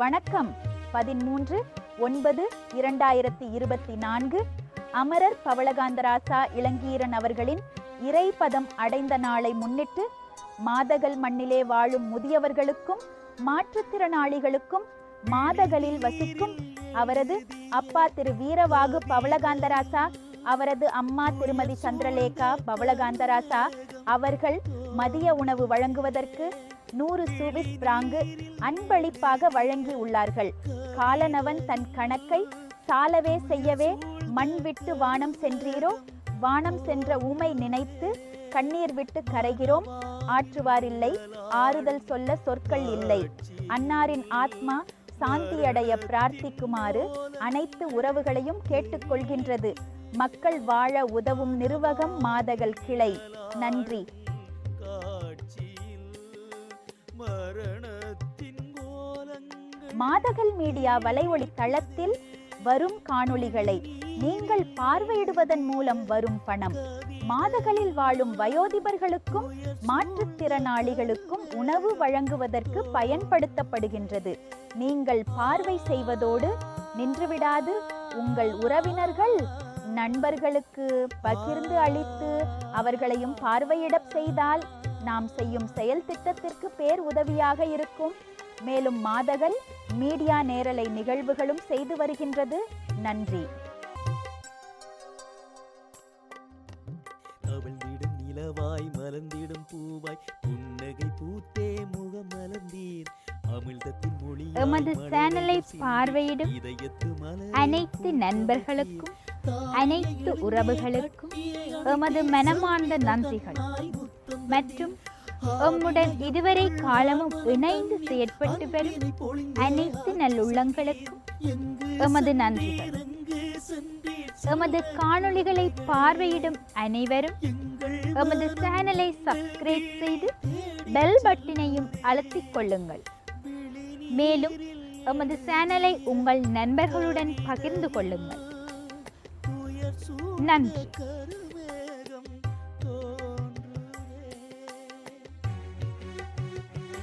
வணக்கம். பதிமூன்று ஒன்பது இரண்டாயிரத்தி இருபத்தி நான்கு அமரர் பவளகாந்தராசா இளங்கீரன் அவர்களின் இறைபதம் அடைந்த நாளை முன்னிட்டு மாதகல் மண்ணிலே வாழும் முதியவர்களுக்கும் மாற்றுத்திறனாளிகளுக்கும் மாதகலில் வசிக்கும் அவரது அப்பா திரு வீரவாகு பவளகாந்தராசா அவரது அம்மா திருமதி சந்திரலேகா பவளகாந்தராசா அவர்கள் மதிய உணவு வழங்குவதற்கு நூறு சூவிஸ் பிராங்கு அன்பளிப்பாக வழங்கி உள்ளார்கள். காலனவன் தன் கணக்கை சாலவே செய்யவே மண் விட்டு வானம் சென்றீரோ? வானம் சென்ற ஊமை நினைத்து கண்ணீர் விட்டு கரைகிறோம்? ஆற்றுவாரில்லை ஆறுதல் சொல்ல சொற்கள் இல்லை. அன்னாரின் ஆத்மா சாந்தியடைய பிரார்த்திக்குமாறு அனைத்து உறவுகளையும் கேட்டுக்கொள்கின்றது. மக்கள் வாழ உதவும் நிர்வகம் மாதகள் கிளை. நன்றி. மாதகல் மீடியா வலைவொலி தளத்தில் வரும் காணொளிகளை நீங்கள் பார்வையிடுவதன் மூலம் வரும் பணம். மாதகளில் வாழும் வயோதிபர்களுக்கும் மாற்றுத்திறனாளிகளுக்கும் உணவு வழங்குவதற்கு பயன்படுத்தப்படுகின்றது. நீங்கள் பார்வை செய்வதோடு நின்றுவிடாது. உங்கள் உறவினர்கள் நண்பர்களுக்கு பகிர்ந்து அளித்து அவர்களையும் பார்வையிட செய்தால் நாம் செய்யும் செயல் திட்டத்திற்கு பேர் உதவியாக இருக்கும். மேலும் மாதகள் மீடியா நேரலை நிகழ்வுகளும் செய்து வருகின்றது. நன்றி. தவழ்ந்திடும் நிலவாய் மலர்ந்திடும் பூவாய் புன்னகை பூத்தே முகம் மலர்ந்தீர். அமிழ்தத்தின் மொழி எமது சேனலை பார்வையிடும் அனைத்து நண்பர்களுக்கும் அனைத்து உறவுகளுக்கும் எமது மனமார்ந்த நன்றிகள். மற்றும் எம்முடன் இதுவரை காலமும் இணைந்து செயற்பட்டு வரும் அனைத்து நல்லுள்ளங்களுக்கும் எமது நன்றிகள். எமது காணொளிகளை பார்வையிடும் அனைவரும் எமது சேனலை சப்ஸ்கிரைப் செய்து பெல் பட்டினையும் அழுத்திக் கொள்ளுங்கள். மேலும் எமது சேனலை உங்கள் நண்பர்களுடன் பகிர்ந்து கொள்ளுங்கள். நன்றி.